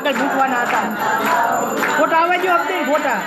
આગળ મૂકવાના હતા. ફોટા આવવા જો આપતી ફોટા.